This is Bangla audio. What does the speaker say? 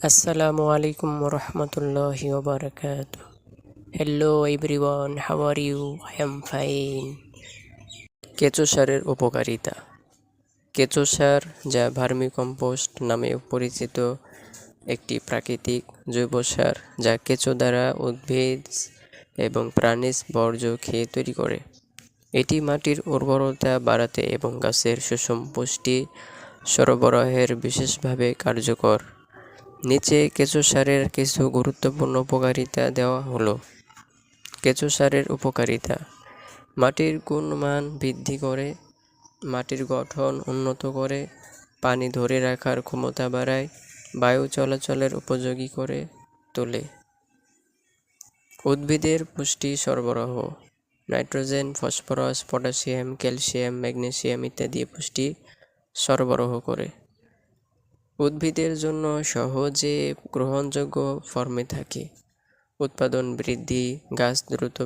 Assalamu alaikum warahmatullahi wabarakatuh. Hello everyone, how are you? I am fine. কেঁচো সারের উপকারিতা কেঁচো সার যা ভার্মি কম্পোস্ট নামে পরিচিত একটি প্রাকৃতিক জৈব সার যা কেঁচো দ্বারা উদ্ভিদ এবং প্রাণীজ বর্জ্য খেয়ে তৈরি করে এটি মাটির উর্বরতা বাড়াতে এবং গাছের সুষম পুষ্টি সরবরাহের বিশেষভাবে কার্যকর নিচে কেঁচো সারের কিছু গুরুত্বপূর্ণ উপকারিতা দেওয়া হলো। কেঁচো সারের উপকারিতা। মাটির গুণমান বৃদ্ধি করে, মাটির গঠন উন্নত করে, পানি ধরে রাখার ক্ষমতা বাড়ায়, বায়ু চলাচলের উপযোগী করে তোলে। উদ্ভিদের পুষ্টি সরবরাহ। Nitrogen, phosphorus, potassium, calcium, magnesium ইত্যাদি পুষ্টি সরবরাহ করে। উদ্ভিদের জন্য সহজে গ্রহণযোগ্য ফর্মে থাকে। উৎপাদন বৃদ্ধি গাছ দ্রুত